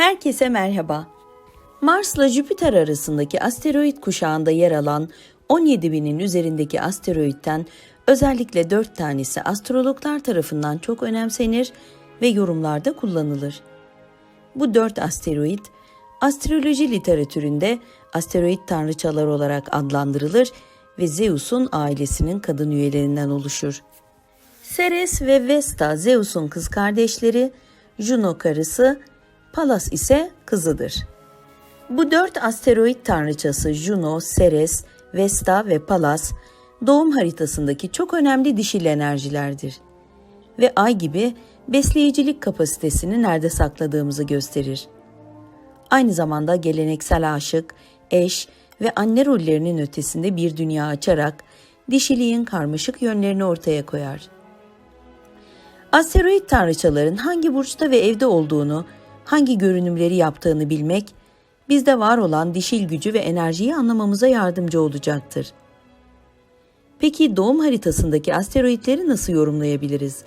Herkese merhaba. Mars'la Jüpiter arasındaki asteroid kuşağında yer alan 17 binin üzerindeki asteroitten özellikle 4 tanesi astrologlar tarafından çok önemsenir ve yorumlarda kullanılır. Bu 4 asteroid, astroloji literatüründe asteroid tanrıçalar olarak adlandırılır ve Zeus'un ailesinin kadın üyelerinden oluşur. Ceres ve Vesta Zeus'un kız kardeşleri, Juno karısı, Pallas ise kızıdır. Bu dört asteroid tanrıçası Juno, Ceres, Vesta ve Pallas doğum haritasındaki çok önemli dişil enerjilerdir. Ve ay gibi besleyicilik kapasitesini nerede sakladığımızı gösterir. Aynı zamanda geleneksel aşık, eş ve anne rollerinin ötesinde bir dünya açarak dişiliğin karmaşık yönlerini ortaya koyar. Asteroid tanrıçaların hangi burçta ve evde olduğunu, hangi görünümleri yaptığını bilmek, bizde var olan dişil gücü ve enerjiyi anlamamıza yardımcı olacaktır. Peki doğum haritasındaki asteroidleri nasıl yorumlayabiliriz?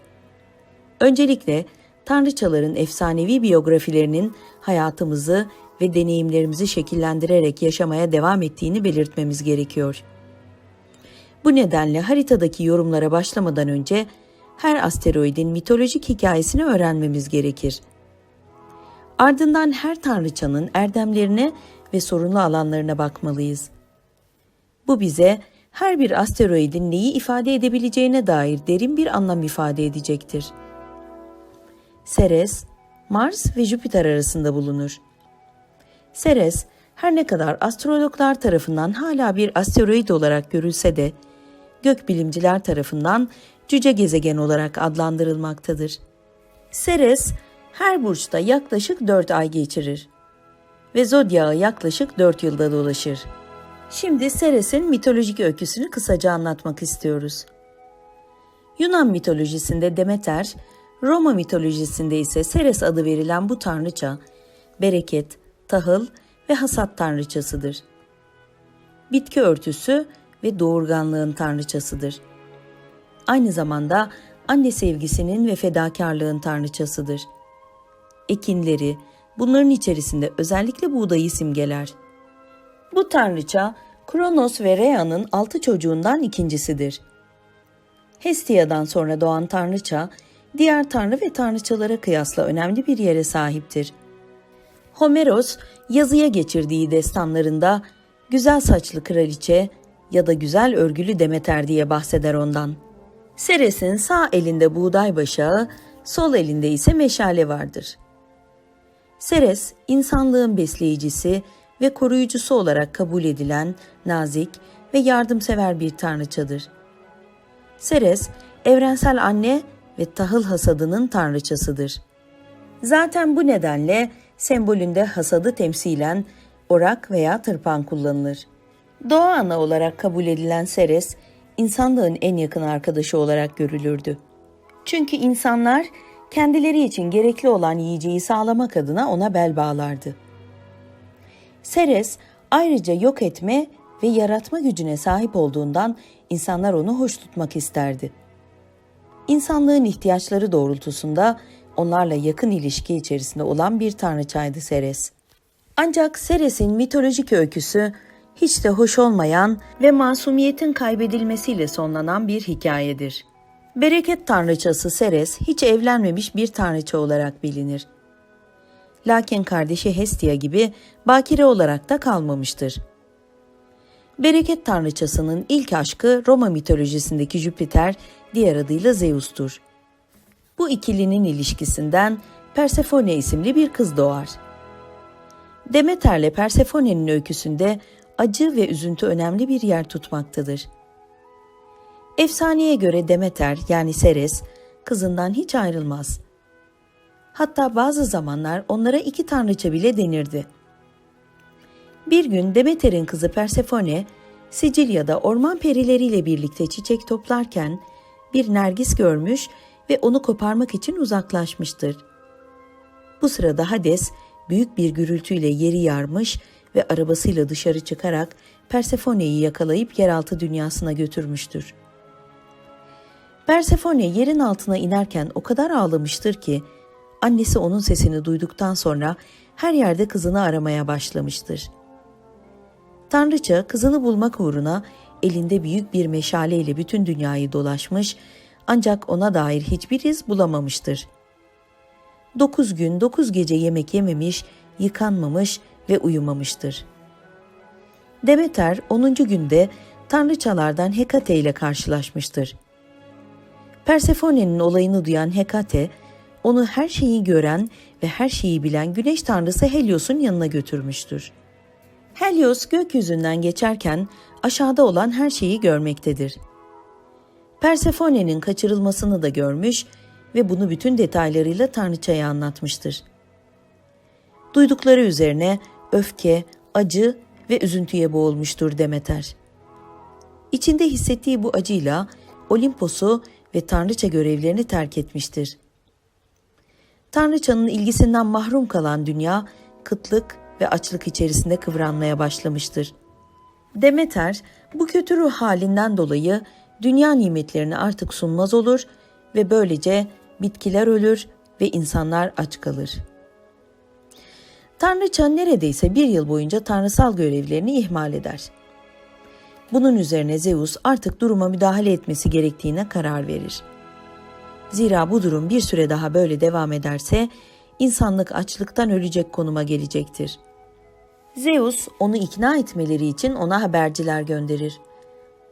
Öncelikle tanrıçaların efsanevi biyografilerinin hayatımızı ve deneyimlerimizi şekillendirerek yaşamaya devam ettiğini belirtmemiz gerekiyor. Bu nedenle haritadaki yorumlara başlamadan önce her asteroidin mitolojik hikayesini öğrenmemiz gerekir. Ardından her tanrıçanın erdemlerine ve sorunlu alanlarına bakmalıyız. Bu bize her bir asteroidin neyi ifade edebileceğine dair derin bir anlam ifade edecektir. Ceres, Mars ve Jüpiter arasında bulunur. Ceres, her ne kadar astrologlar tarafından hala bir asteroid olarak görülse de, gökbilimciler tarafından cüce gezegen olarak adlandırılmaktadır. Ceres, her burçta yaklaşık 4 ay geçirir ve zodyağı yaklaşık 4 yılda dolaşır. Şimdi Ceres'in mitolojik öyküsünü kısaca anlatmak istiyoruz. Yunan mitolojisinde Demeter, Roma mitolojisinde ise Ceres adı verilen bu tanrıça, bereket, tahıl ve hasat tanrıçasıdır. Bitki örtüsü ve doğurganlığın tanrıçasıdır. Aynı zamanda anne sevgisinin ve fedakarlığın tanrıçasıdır. Ekinleri, bunların içerisinde özellikle buğdayı simgeler. Bu tanrıça, Kronos ve Rhea'nın altı çocuğundan ikincisidir. Hestia'dan sonra doğan tanrıça, diğer tanrı ve tanrıçalara kıyasla önemli bir yere sahiptir. Homeros, yazıya geçirdiği destanlarında güzel saçlı kraliçe ya da güzel örgülü Demeter diye bahseder ondan. Ceres'in sağ elinde buğday başağı, sol elinde ise meşale vardır. Ceres, insanlığın besleyicisi ve koruyucusu olarak kabul edilen nazik ve yardımsever bir tanrıçadır. Ceres, evrensel anne ve tahıl hasadının tanrıçasıdır. Zaten bu nedenle sembolünde hasadı temsilen orak veya tırpan kullanılır. Doğa ana olarak kabul edilen Ceres, insanlığın en yakın arkadaşı olarak görülürdü. Çünkü insanlar kendileri için gerekli olan yiyeceği sağlamak adına ona bel bağlardı. Ceres ayrıca yok etme ve yaratma gücüne sahip olduğundan insanlar onu hoş tutmak isterdi. İnsanlığın ihtiyaçları doğrultusunda onlarla yakın ilişki içerisinde olan bir tanrıçaydı Ceres. Ancak Ceres'in mitolojik öyküsü hiç de hoş olmayan ve masumiyetin kaybedilmesiyle sonlanan bir hikayedir. Bereket tanrıçası Ceres hiç evlenmemiş bir tanrıça olarak bilinir. Lakin kardeşi Hestia gibi bakire olarak da kalmamıştır. Bereket tanrıçasının ilk aşkı Roma mitolojisindeki Jüpiter, diğer adıyla Zeus'tur. Bu ikilinin ilişkisinden Persefone isimli bir kız doğar. Demeter'le Persefone'nin öyküsünde acı ve üzüntü önemli bir yer tutmaktadır. Efsaneye göre Demeter yani Ceres kızından hiç ayrılmaz. Hatta bazı zamanlar onlara iki tanrıça bile denirdi. Bir gün Demeter'in kızı Persefone, Sicilya'da orman perileriyle birlikte çiçek toplarken bir nergis görmüş ve onu koparmak için uzaklaşmıştır. Bu sırada Hades büyük bir gürültüyle yeri yarmış ve arabasıyla dışarı çıkarak Persefone'yi yakalayıp yeraltı dünyasına götürmüştür. Persefone yerin altına inerken o kadar ağlamıştır ki annesi onun sesini duyduktan sonra her yerde kızını aramaya başlamıştır. Tanrıça kızını bulmak uğruna elinde büyük bir meşaleyle bütün dünyayı dolaşmış ancak ona dair hiçbir iz bulamamıştır. Dokuz gün dokuz gece yemek yememiş, yıkanmamış ve uyumamıştır. Demeter 10. günde tanrıçalardan Hekate ile karşılaşmıştır. Persephone'nin olayını duyan Hekate, onu her şeyi gören ve her şeyi bilen güneş tanrısı Helios'un yanına götürmüştür. Helios gökyüzünden geçerken aşağıda olan her şeyi görmektedir. Persephone'nin kaçırılmasını da görmüş ve bunu bütün detaylarıyla tanrıçaya anlatmıştır. Duydukları üzerine öfke, acı ve üzüntüye boğulmuştur Demeter. İçinde hissettiği bu acıyla Olimpos'u ve tanrıça görevlerini terk etmiştir. Tanrıçanın ilgisinden mahrum kalan dünya kıtlık ve açlık içerisinde kıvranmaya başlamıştır. Demeter bu kötü ruh halinden dolayı dünya nimetlerini artık sunmaz olur ve böylece bitkiler ölür ve insanlar aç kalır. Tanrıça neredeyse bir yıl boyunca tanrısal görevlerini ihmal eder. Bunun üzerine Zeus artık duruma müdahale etmesi gerektiğine karar verir. Zira bu durum bir süre daha böyle devam ederse insanlık açlıktan ölecek konuma gelecektir. Zeus onu ikna etmeleri için ona haberciler gönderir.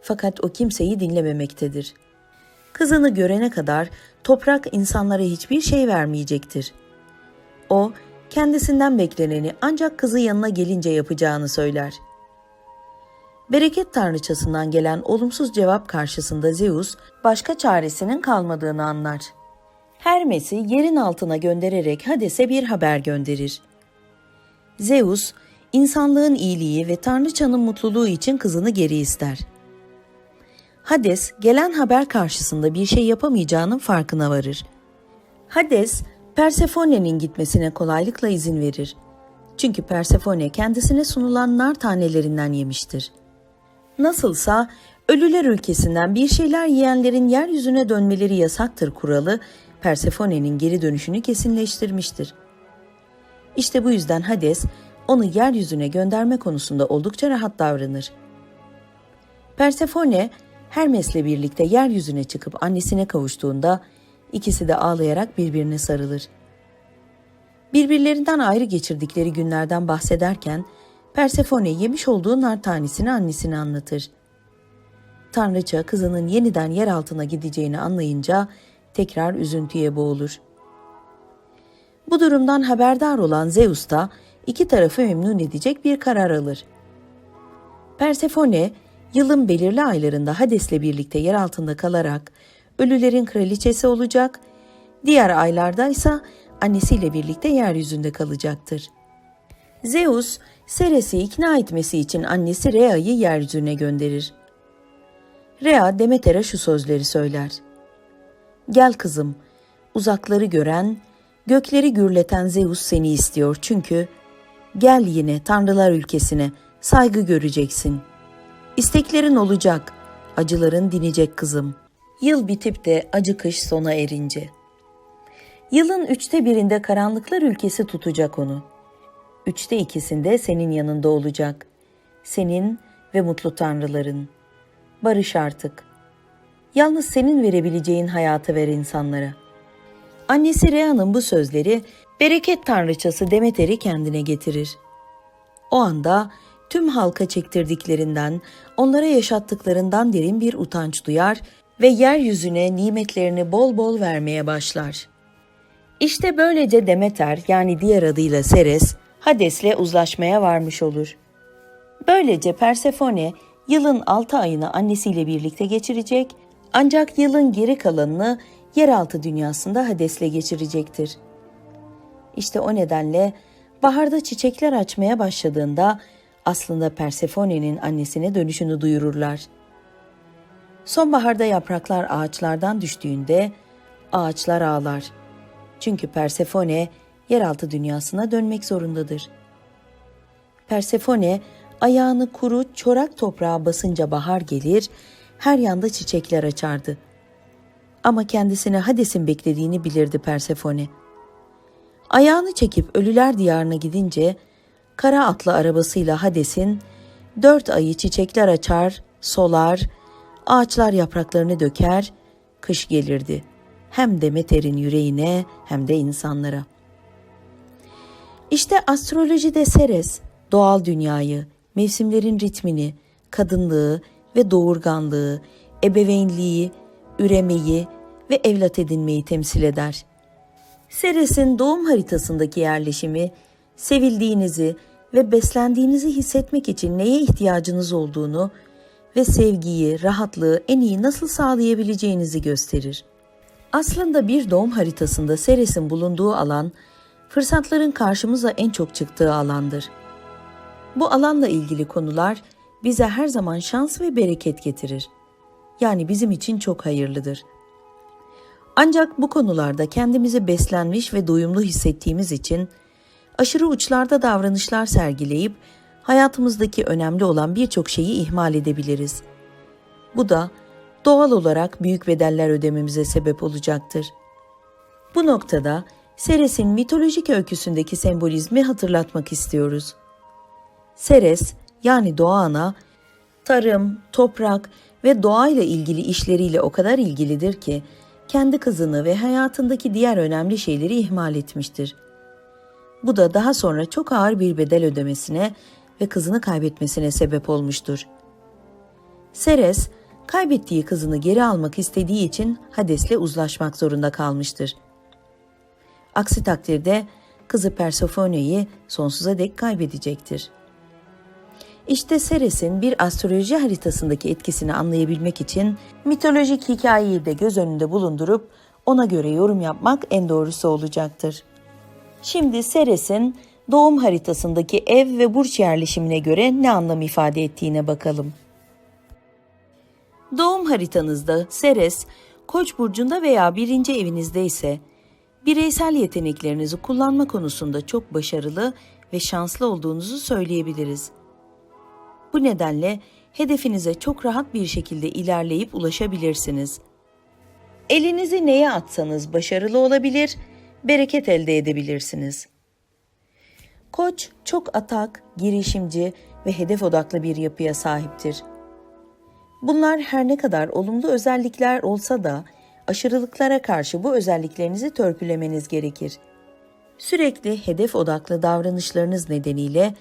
Fakat o kimseyi dinlememektedir. Kızını görene kadar toprak insanlara hiçbir şey vermeyecektir. O kendisinden bekleneni ancak kızı yanına gelince yapacağını söyler. Bereket tanrıçasından gelen olumsuz cevap karşısında Zeus başka çaresinin kalmadığını anlar. Hermes'i yerin altına göndererek Hades'e bir haber gönderir. Zeus, insanlığın iyiliği ve tanrıçanın mutluluğu için kızını geri ister. Hades, gelen haber karşısında bir şey yapamayacağının farkına varır. Hades, Persephone'nin gitmesine kolaylıkla izin verir. Çünkü Persefone kendisine sunulan nar tanelerinden yemiştir. Nasılsa ölüler ülkesinden bir şeyler yiyenlerin yeryüzüne dönmeleri yasaktır kuralı Persephone'nin geri dönüşünü kesinleştirmiştir. İşte bu yüzden Hades onu yeryüzüne gönderme konusunda oldukça rahat davranır. Persefone Hermes'le birlikte yeryüzüne çıkıp annesine kavuştuğunda ikisi de ağlayarak birbirine sarılır. Birbirlerinden ayrı geçirdikleri günlerden bahsederken Persefone yemiş olduğu nar tanesini annesine anlatır. Tanrıça kızının yeniden yer altına gideceğini anlayınca tekrar üzüntüye boğulur. Bu durumdan haberdar olan Zeus da iki tarafı memnun edecek bir karar alır. Persefone yılın belirli aylarında Hades'le birlikte yer altında kalarak ölülerin kraliçesi olacak, diğer aylarda ise annesiyle birlikte yeryüzünde kalacaktır. Zeus, Ceres'i ikna etmesi için annesi Rhea'yı yeryüzüne gönderir. Rhea Demeter'e şu sözleri söyler. Gel kızım, uzakları gören, gökleri gürleten Zeus seni istiyor çünkü gel yine tanrılar ülkesine, saygı göreceksin. İsteklerin olacak, acıların dinecek kızım. Yıl bitip de acı kış sona erince. Yılın üçte birinde karanlıklar ülkesi tutacak onu. Üçte ikisinde senin yanında olacak. Senin ve mutlu tanrıların. Barış artık. Yalnız senin verebileceğin hayatı ver insanlara. Annesi Rhea'nın bu sözleri bereket tanrıçası Demeter'i kendine getirir. O anda tüm halka çektirdiklerinden, onlara yaşattıklarından derin bir utanç duyar ve yeryüzüne nimetlerini bol bol vermeye başlar. İşte böylece Demeter yani diğer adıyla Ceres, Hades'le uzlaşmaya varmış olur. Böylece Persefone yılın altı ayını annesiyle birlikte geçirecek ancak yılın geri kalanını yeraltı dünyasında Hades'le geçirecektir. İşte o nedenle baharda çiçekler açmaya başladığında aslında Persefone'nin annesine dönüşünü duyururlar. Sonbaharda yapraklar ağaçlardan düştüğünde ağaçlar ağlar. Çünkü Persefone yeraltı dünyasına dönmek zorundadır. Persefone ayağını kuru çorak toprağa basınca bahar gelir, her yanda çiçekler açardı. Ama kendisine Hades'in beklediğini bilirdi Persefone. Ayağını çekip ölüler diyarına gidince kara atlı arabasıyla Hades'in dört ayı çiçekler açar, solar, ağaçlar yapraklarını döker, kış gelirdi. Hem Demeter'in yüreğine hem de insanlara. İşte astrolojide Seres, doğal dünyayı, mevsimlerin ritmini, kadınlığı ve doğurganlığı, ebeveynliği, üremeyi ve evlat edinmeyi temsil eder. Seres'in doğum haritasındaki yerleşimi, sevildiğinizi ve beslendiğinizi hissetmek için neye ihtiyacınız olduğunu ve sevgiyi, rahatlığı en iyi nasıl sağlayabileceğinizi gösterir. Aslında bir doğum haritasında Seres'in bulunduğu alan, fırsatların karşımıza en çok çıktığı alandır. Bu alanla ilgili konular bize her zaman şans ve bereket getirir. Yani bizim için çok hayırlıdır. Ancak bu konularda kendimizi beslenmiş ve doyumlu hissettiğimiz için aşırı uçlarda davranışlar sergileyip hayatımızdaki önemli olan birçok şeyi ihmal edebiliriz. Bu da doğal olarak büyük bedeller ödememize sebep olacaktır. Bu noktada Seres'in mitolojik öyküsündeki sembolizmi hatırlatmak istiyoruz. Seres yani doğa ana, tarım, toprak ve doğayla ilgili işleriyle o kadar ilgilidir ki kendi kızını ve hayatındaki diğer önemli şeyleri ihmal etmiştir. Bu da daha sonra çok ağır bir bedel ödemesine ve kızını kaybetmesine sebep olmuştur. Seres, kaybettiği kızını geri almak istediği için Hades'le uzlaşmak zorunda kalmıştır. Aksi takdirde kızı Persephone'yi sonsuza dek kaybedecektir. İşte Seres'in bir astroloji haritasındaki etkisini anlayabilmek için mitolojik hikayeyi de göz önünde bulundurup ona göre yorum yapmak en doğrusu olacaktır. Şimdi Seres'in doğum haritasındaki ev ve burç yerleşimine göre ne anlam ifade ettiğine bakalım. Doğum haritanızda Seres, Koç burcunda veya birinci evinizde ise bireysel yeteneklerinizi kullanma konusunda çok başarılı ve şanslı olduğunuzu söyleyebiliriz. Bu nedenle hedefinize çok rahat bir şekilde ilerleyip ulaşabilirsiniz. Elinizi neye atsanız başarılı olabilir, bereket elde edebilirsiniz. Koç çok atak, girişimci ve hedef odaklı bir yapıya sahiptir. Bunlar her ne kadar olumlu özellikler olsa da aşırılıklara karşı bu özelliklerinizi törpülemeniz gerekir. Sürekli hedef odaklı davranışlarınız nedeniyle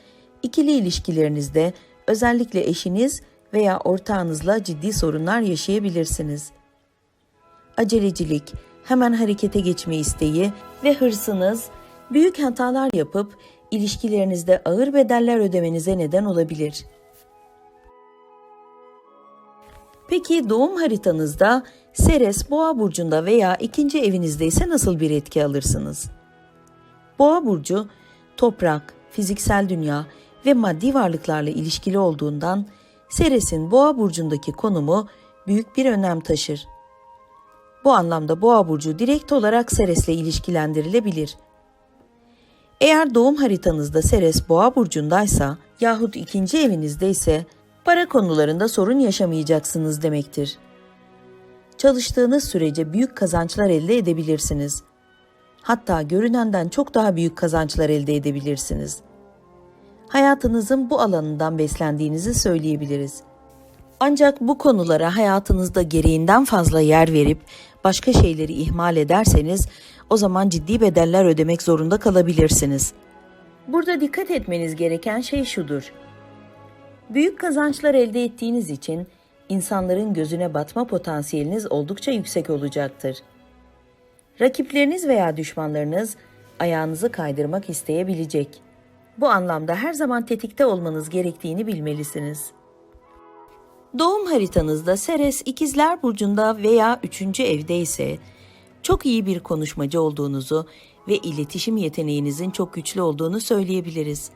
ikili ilişkilerinizde özellikle eşiniz veya ortağınızla ciddi sorunlar yaşayabilirsiniz. Acelecilik, hemen harekete geçme isteği ve hırsınız büyük hatalar yapıp ilişkilerinizde ağır bedeller ödemenize neden olabilir. Peki doğum haritanızda Seres Boğa burcunda veya ikinci evinizde ise nasıl bir etki alırsınız? Boğa burcu toprak, fiziksel dünya ve maddi varlıklarla ilişkili olduğundan Seres'in Boğa burcundaki konumu büyük bir önem taşır. Bu anlamda Boğa burcu direkt olarak Seres'le ilişkilendirilebilir. Eğer doğum haritanızda Seres Boğa burcundaysa yahut ikinci evinizde ise para konularında sorun yaşamayacaksınız demektir. Çalıştığınız sürece büyük kazançlar elde edebilirsiniz. Hatta görünenden çok daha büyük kazançlar elde edebilirsiniz. Hayatınızın bu alanından beslendiğinizi söyleyebiliriz. Ancak bu konulara hayatınızda gereğinden fazla yer verip başka şeyleri ihmal ederseniz o zaman ciddi bedeller ödemek zorunda kalabilirsiniz. Burada dikkat etmeniz gereken şey şudur. Büyük kazançlar elde ettiğiniz için insanların gözüne batma potansiyeliniz oldukça yüksek olacaktır. Rakipleriniz veya düşmanlarınız ayağınızı kaydırmak isteyebilecek. Bu anlamda her zaman tetikte olmanız gerektiğini bilmelisiniz. Doğum haritanızda Seres ikizler burcunda veya üçüncü evde ise çok iyi bir konuşmacı olduğunuzu ve iletişim yeteneğinizin çok güçlü olduğunu söyleyebiliriz.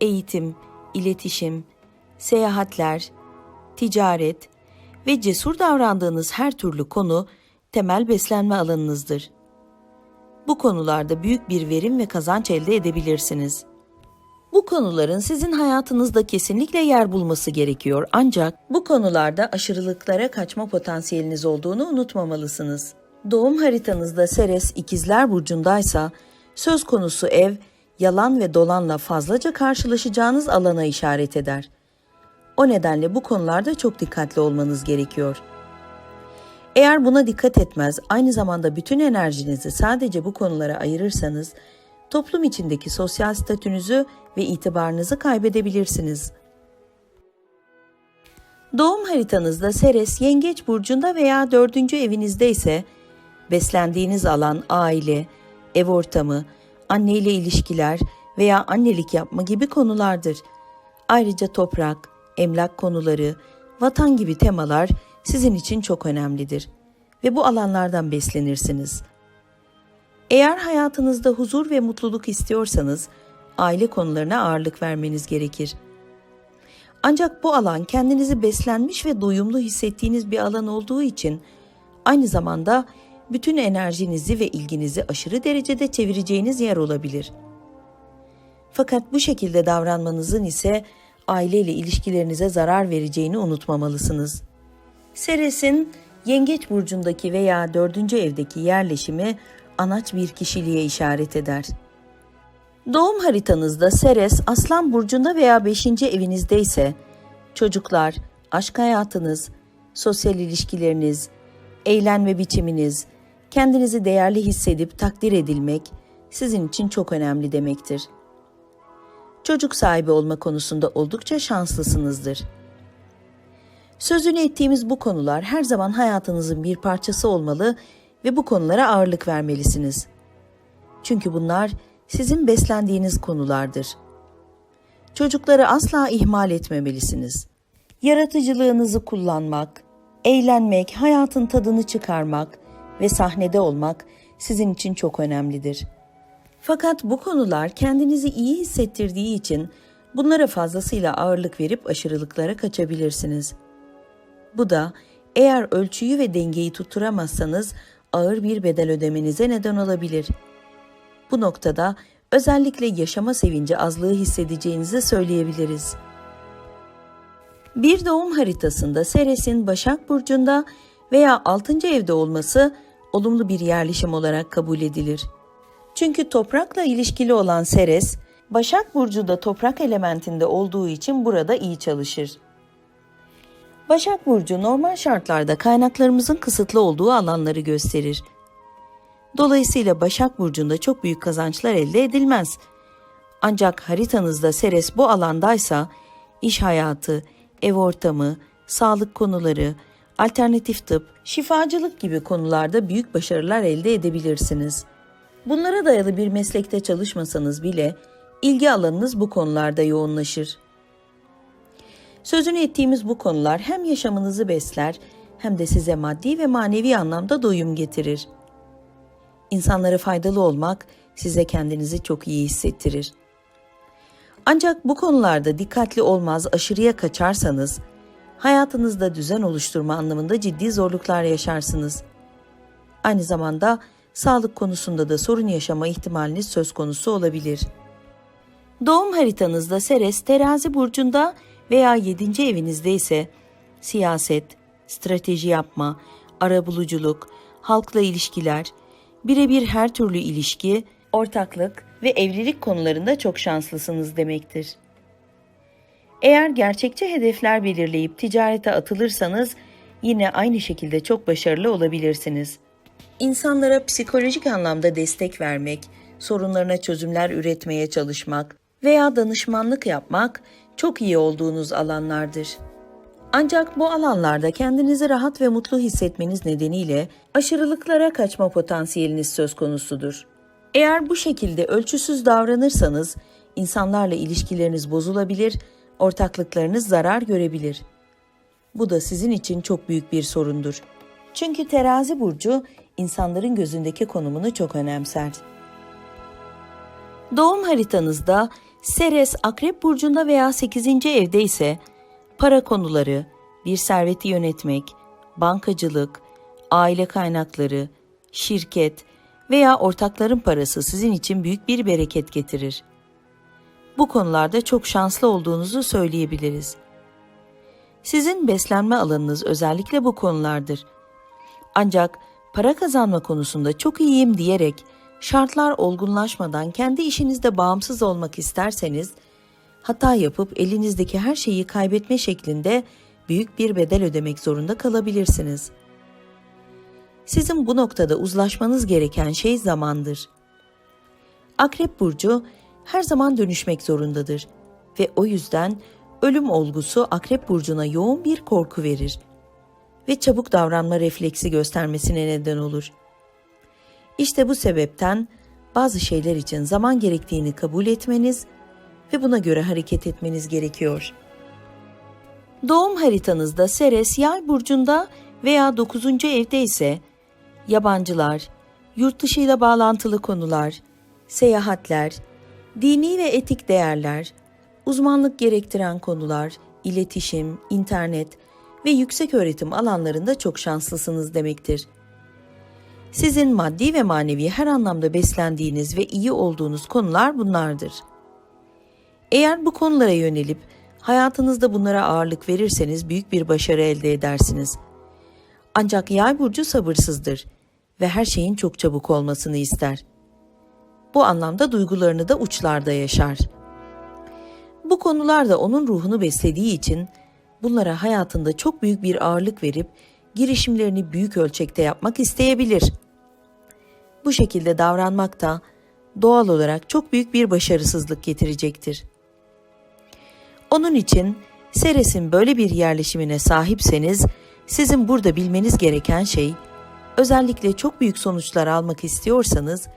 Eğitim, iletişim, seyahatler, ticaret ve cesur davrandığınız her türlü konu temel beslenme alanınızdır. Bu konularda büyük bir verim ve kazanç elde edebilirsiniz. Bu konuların sizin hayatınızda kesinlikle yer bulması gerekiyor ancak bu konularda aşırılıklara kaçma potansiyeliniz olduğunu unutmamalısınız. Doğum haritanızda Seres ikizler burcundaysa söz konusu ev yalan ve dolanla fazlaca karşılaşacağınız alana işaret eder. O nedenle bu konularda çok dikkatli olmanız gerekiyor. Eğer buna dikkat etmez, aynı zamanda bütün enerjinizi sadece bu konulara ayırırsanız, toplum içindeki sosyal statünüzü ve itibarınızı kaybedebilirsiniz. Doğum haritanızda Seres Yengeç burcunda veya dördüncü evinizde ise beslendiğiniz alan aile, ev ortamı, anne ile ilişkiler veya annelik yapma gibi konulardır. Ayrıca toprak, emlak konuları, vatan gibi temalar sizin için çok önemlidir ve bu alanlardan beslenirsiniz. Eğer hayatınızda huzur ve mutluluk istiyorsanız aile konularına ağırlık vermeniz gerekir. Ancak bu alan kendinizi beslenmiş ve doyumlu hissettiğiniz bir alan olduğu için aynı zamanda bütün enerjinizi ve ilginizi aşırı derecede çevireceğiniz yer olabilir. Fakat bu şekilde davranmanızın ise aileyle ilişkilerinize zarar vereceğini unutmamalısınız. Seres'in Yengeç burcundaki veya dördüncü evdeki yerleşimi anaç bir kişiliğe işaret eder. Doğum haritanızda Seres Aslan burcunda veya 5. evinizde ise çocuklar, aşk hayatınız, sosyal ilişkileriniz, eğlenme biçiminiz, kendinizi değerli hissedip takdir edilmek sizin için çok önemli demektir. Çocuk sahibi olma konusunda oldukça şanslısınızdır. Sözünü ettiğimiz bu konular her zaman hayatınızın bir parçası olmalı ve bu konulara ağırlık vermelisiniz. Çünkü bunlar sizin beslendiğiniz konulardır. Çocukları asla ihmal etmemelisiniz. Yaratıcılığınızı kullanmak, eğlenmek, hayatın tadını çıkarmak ve sahnede olmak sizin için çok önemlidir. Fakat bu konular kendinizi iyi hissettirdiği için bunlara fazlasıyla ağırlık verip aşırılıklara kaçabilirsiniz. Bu da eğer ölçüyü ve dengeyi tutturamazsanız ağır bir bedel ödemenize neden olabilir. Bu noktada özellikle yaşama sevinci azlığı hissedeceğinizi söyleyebiliriz. Bir doğum haritasında Seres'in Başak Burcu'nda veya 6. evde olması olumlu bir yerleşim olarak kabul edilir. Çünkü toprakla ilişkili olan Seres, Başak Burcu da toprak elementinde olduğu için burada iyi çalışır. Başak Burcu normal şartlarda kaynaklarımızın kısıtlı olduğu alanları gösterir. Dolayısıyla Başak Burcu'nda çok büyük kazançlar elde edilmez. Ancak haritanızda Seres bu alandaysa iş hayatı, ev ortamı, sağlık konuları, alternatif tıp, şifacılık gibi konularda büyük başarılar elde edebilirsiniz. Bunlara dayalı bir meslekte çalışmasanız bile ilgi alanınız bu konularda yoğunlaşır. Sözünü ettiğimiz bu konular hem yaşamınızı besler hem de size maddi ve manevi anlamda doyum getirir. İnsanlara faydalı olmak size kendinizi çok iyi hissettirir. Ancak bu konularda dikkatli olmaz, aşırıya kaçarsanız hayatınızda düzen oluşturma anlamında ciddi zorluklar yaşarsınız. Aynı zamanda sağlık konusunda da sorun yaşama ihtimaliniz söz konusu olabilir. Doğum haritanızda Seres terazi burcunda veya 7. evinizde ise siyaset, strateji yapma, arabuluculuk, halkla ilişkiler, birebir her türlü ilişki, ortaklık ve evlilik konularında çok şanslısınız demektir. Eğer gerçekçi hedefler belirleyip ticarete atılırsanız yine aynı şekilde çok başarılı olabilirsiniz. İnsanlara psikolojik anlamda destek vermek, sorunlarına çözümler üretmeye çalışmak veya danışmanlık yapmak çok iyi olduğunuz alanlardır. Ancak bu alanlarda kendinizi rahat ve mutlu hissetmeniz nedeniyle aşırılıklara kaçma potansiyeliniz söz konusudur. Eğer bu şekilde ölçüsüz davranırsanız insanlarla ilişkileriniz bozulabilir, ortaklıklarınız zarar görebilir. Bu da sizin için çok büyük bir sorundur. Çünkü terazi burcu insanların gözündeki konumunu çok önemser. Doğum haritanızda Seres Akrep burcunda veya 8. evde ise para konuları, bir serveti yönetmek, bankacılık, aile kaynakları, şirket veya ortakların parası sizin için büyük bir bereket getirir. Bu konularda çok şanslı olduğunuzu söyleyebiliriz. Sizin beslenme alanınız özellikle bu konulardır. Ancak para kazanma konusunda çok iyiyim diyerek şartlar olgunlaşmadan kendi işinizde bağımsız olmak isterseniz hata yapıp elinizdeki her şeyi kaybetme şeklinde büyük bir bedel ödemek zorunda kalabilirsiniz. Sizin bu noktada uzlaşmanız gereken şey zamandır. Akrep burcu her zaman dönüşmek zorundadır ve o yüzden ölüm olgusu Akrep burcuna yoğun bir korku verir ve çabuk davranma refleksi göstermesine neden olur. İşte bu sebepten bazı şeyler için zaman gerektiğini kabul etmeniz ve buna göre hareket etmeniz gerekiyor. Doğum haritanızda Seres yay burcunda veya 9. evde ise yabancılar, yurt dışıyla bağlantılı konular, seyahatler, dini ve etik değerler, uzmanlık gerektiren konular, iletişim, internet ve yüksek öğretim alanlarında çok şanslısınız demektir. Sizin maddi ve manevi her anlamda beslendiğiniz ve iyi olduğunuz konular bunlardır. Eğer bu konulara yönelip hayatınızda bunlara ağırlık verirseniz büyük bir başarı elde edersiniz. Ancak yay burcu sabırsızdır ve her şeyin çok çabuk olmasını ister. Bu anlamda duygularını da uçlarda yaşar. Bu konular da onun ruhunu beslediği için bunlara hayatında çok büyük bir ağırlık verip girişimlerini büyük ölçekte yapmak isteyebilir. Bu şekilde davranmak da doğal olarak çok büyük bir başarısızlık getirecektir. Onun için Seres'in böyle bir yerleşimine sahipseniz sizin burada bilmeniz gereken şey özellikle çok büyük sonuçlar almak istiyorsanız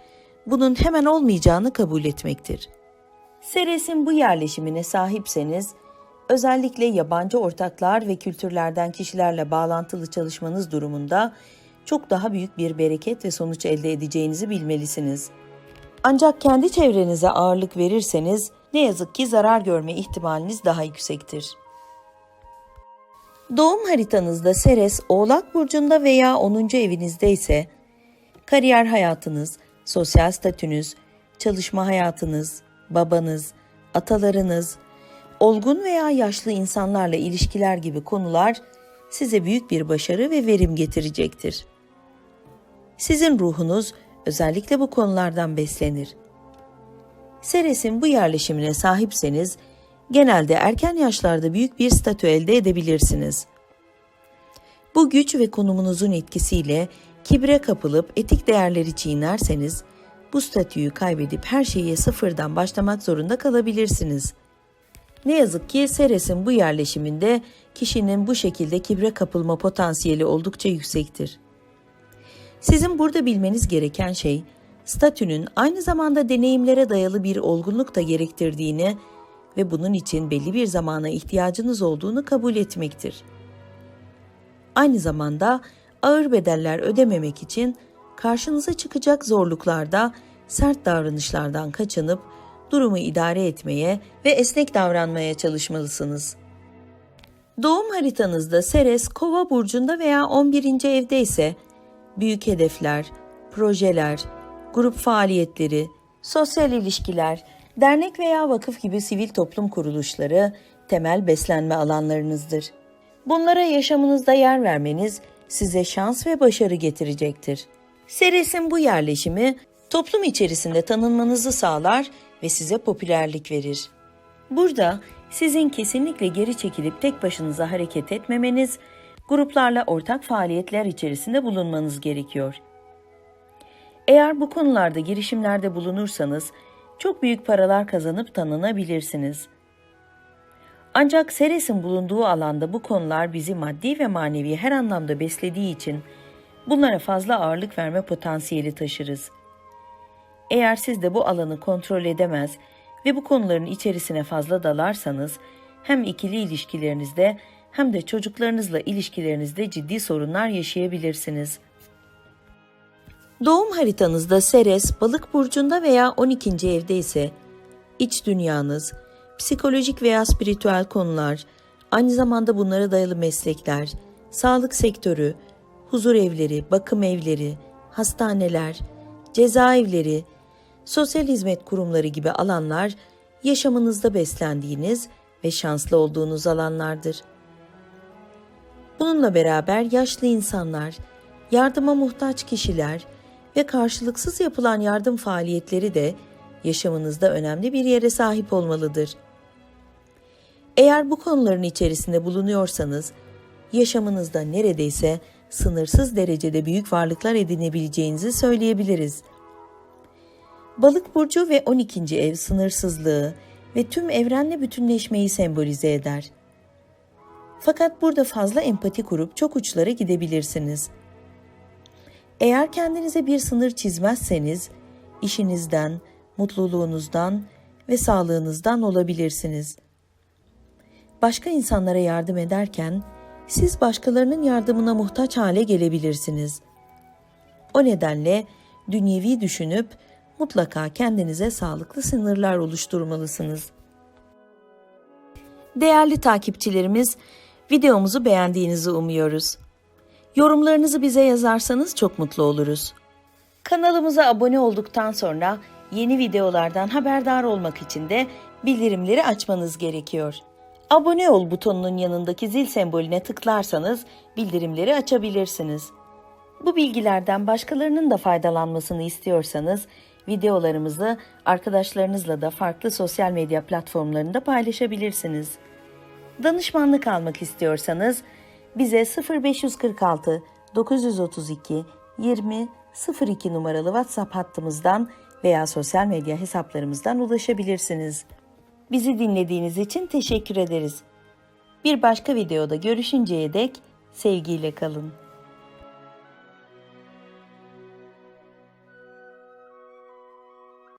bunun hemen olmayacağını kabul etmektir. Seres'in bu yerleşimine sahipseniz özellikle yabancı ortaklar ve kültürlerden kişilerle bağlantılı çalışmanız durumunda çok daha büyük bir bereket ve sonuç elde edeceğinizi bilmelisiniz. Ancak kendi çevrenize ağırlık verirseniz ne yazık ki zarar görme ihtimaliniz daha yüksektir. Doğum haritanızda Seres Oğlak burcunda veya 10. evinizde ise kariyer hayatınız, sosyal statünüz, çalışma hayatınız, babanız, atalarınız, olgun veya yaşlı insanlarla ilişkiler gibi konular size büyük bir başarı ve verim getirecektir. Sizin ruhunuz özellikle bu konulardan beslenir. Seres'in bu yerleşimine sahipseniz genelde erken yaşlarda büyük bir statü elde edebilirsiniz. Bu güç ve konumunuzun etkisiyle kibre kapılıp etik değerleri çiğnerseniz bu statüyü kaybedip her şeyi sıfırdan başlamak zorunda kalabilirsiniz. Ne yazık ki Seres'in bu yerleşiminde kişinin bu şekilde kibre kapılma potansiyeli oldukça yüksektir. Sizin burada bilmeniz gereken şey, statünün aynı zamanda deneyimlere dayalı bir olgunluk da gerektirdiğini ve bunun için belli bir zamana ihtiyacınız olduğunu kabul etmektir. Aynı zamanda ağır bedeller ödememek için karşınıza çıkacak zorluklarda sert davranışlardan kaçınıp durumu idare etmeye ve esnek davranmaya çalışmalısınız. Doğum haritanızda Seres Kova burcunda veya 11. evde ise büyük hedefler, projeler, grup faaliyetleri, sosyal ilişkiler, dernek veya vakıf gibi sivil toplum kuruluşları temel beslenme alanlarınızdır. Bunlara yaşamınızda yer vermeniz size şans ve başarı getirecektir. Seres'in bu yerleşimi toplum içerisinde tanınmanızı sağlar ve size popülerlik verir. Burada sizin kesinlikle geri çekilip tek başınıza hareket etmemeniz, gruplarla ortak faaliyetler içerisinde bulunmanız gerekiyor. Eğer bu konularda girişimlerde bulunursanız çok büyük paralar kazanıp tanınabilirsiniz. Ancak Seres'in bulunduğu alanda bu konular bizi maddi ve manevi her anlamda beslediği için bunlara fazla ağırlık verme potansiyeli taşırız. Eğer siz de bu alanı kontrol edemez ve bu konuların içerisine fazla dalarsanız hem ikili ilişkilerinizde hem de çocuklarınızla ilişkilerinizde ciddi sorunlar yaşayabilirsiniz. Doğum haritanızda Seres, balık burcunda veya 12. evde ise iç dünyanız, psikolojik veya spiritüel konular, aynı zamanda bunlara dayalı meslekler, sağlık sektörü, huzur evleri, bakım evleri, hastaneler, cezaevleri, sosyal hizmet kurumları gibi alanlar yaşamınızda beslendiğiniz ve şanslı olduğunuz alanlardır. Bununla beraber yaşlı insanlar, yardıma muhtaç kişiler ve karşılıksız yapılan yardım faaliyetleri de yaşamınızda önemli bir yere sahip olmalıdır. Eğer bu konuların içerisinde bulunuyorsanız, yaşamınızda neredeyse sınırsız derecede büyük varlıklar edinebileceğinizi söyleyebiliriz. Balık burcu ve 12. ev sınırsızlığı ve tüm evrenle bütünleşmeyi sembolize eder. Fakat burada fazla empati kurup çok uçlara gidebilirsiniz. Eğer kendinize bir sınır çizmezseniz, işinizden, mutluluğunuzdan ve sağlığınızdan olabilirsiniz. Başka insanlara yardım ederken, siz başkalarının yardımına muhtaç hale gelebilirsiniz. O nedenle dünyevi düşünüp mutlaka kendinize sağlıklı sınırlar oluşturmalısınız. Değerli takipçilerimiz, videomuzu beğendiğinizi umuyoruz. Yorumlarınızı bize yazarsanız çok mutlu oluruz. Kanalımıza abone olduktan sonra yeni videolardan haberdar olmak için de bildirimleri açmanız gerekiyor. Abone ol butonunun yanındaki zil sembolüne tıklarsanız bildirimleri açabilirsiniz. Bu bilgilerden başkalarının da faydalanmasını istiyorsanız videolarımızı arkadaşlarınızla da farklı sosyal medya platformlarında paylaşabilirsiniz. Danışmanlık almak istiyorsanız bize 0546 932 20 02 numaralı WhatsApp hattımızdan veya sosyal medya hesaplarımızdan ulaşabilirsiniz. Bizi dinlediğiniz için teşekkür ederiz. Bir başka videoda görüşünceye dek sevgiyle kalın.